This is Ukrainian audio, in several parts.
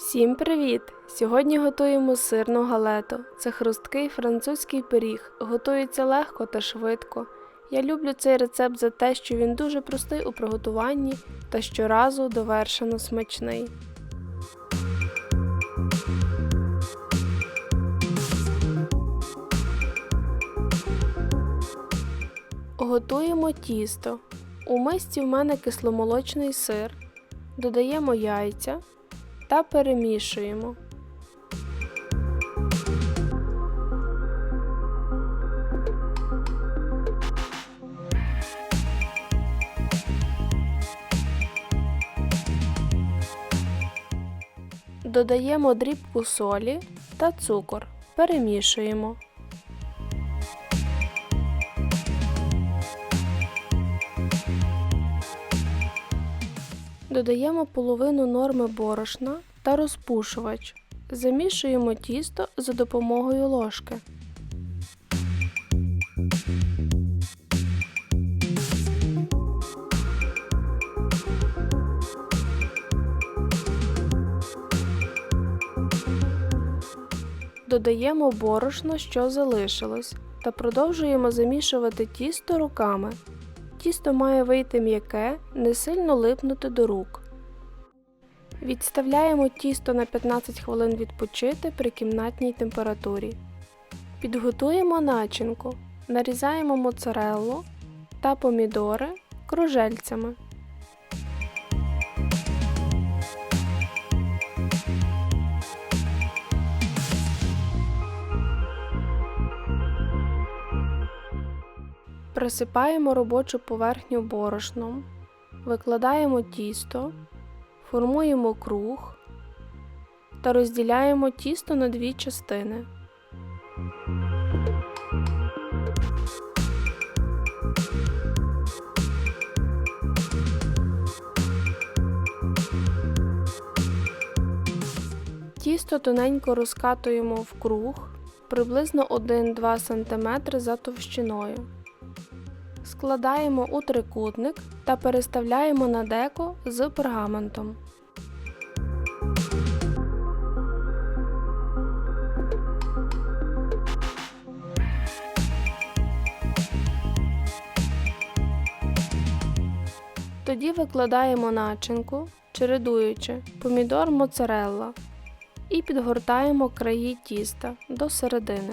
Всім привіт! Сьогодні готуємо сирну галету. Це хрусткий французький пиріг. Готується легко та швидко. Я люблю цей рецепт за те, що він дуже простий у приготуванні та щоразу довершено смачний. Готуємо тісто. У мисці в мене кисломолочний сир. Додаємо яйця та перемішуємо. Додаємо дрібку солі та цукор. Перемішуємо. Додаємо половину норми борошна та розпушувач. Замішуємо тісто за допомогою ложки. Додаємо борошно, що залишилось, та продовжуємо замішувати тісто руками. Тісто має вийти м'яке, не сильно липнути до рук. Відставляємо тісто на 15 хвилин відпочити при кімнатній температурі. Підготуємо начинку. Нарізаємо моцареллу та помідори кружельцями. Присипаємо робочу поверхню борошном, викладаємо тісто, формуємо круг та розділяємо тісто на дві частини. Тісто тоненько розкатуємо в круг приблизно 1-2 см за товщиною. Складаємо у трикутник та переставляємо на деко з пергаментом. Тоді викладаємо начинку, чередуючи помідор моцарелла і підгортаємо краї тіста до середини.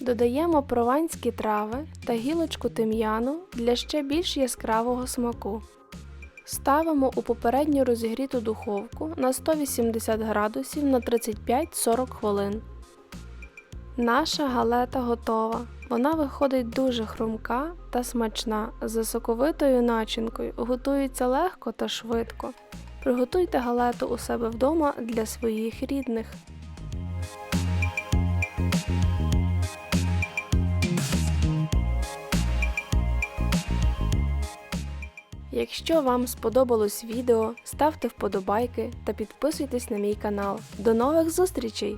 Додаємо прованські трави та гілочку тим'яну для ще більш яскравого смаку. Ставимо у попередньо розігріту духовку на 180 градусів на 35-40 хвилин. Наша галета готова. Вона виходить дуже хрумка та смачна, з соковитою начинкою, готується легко та швидко. Приготуйте галету у себе вдома для своїх рідних. Якщо вам сподобалось відео, ставте вподобайки та підписуйтесь на мій канал. До нових зустрічей!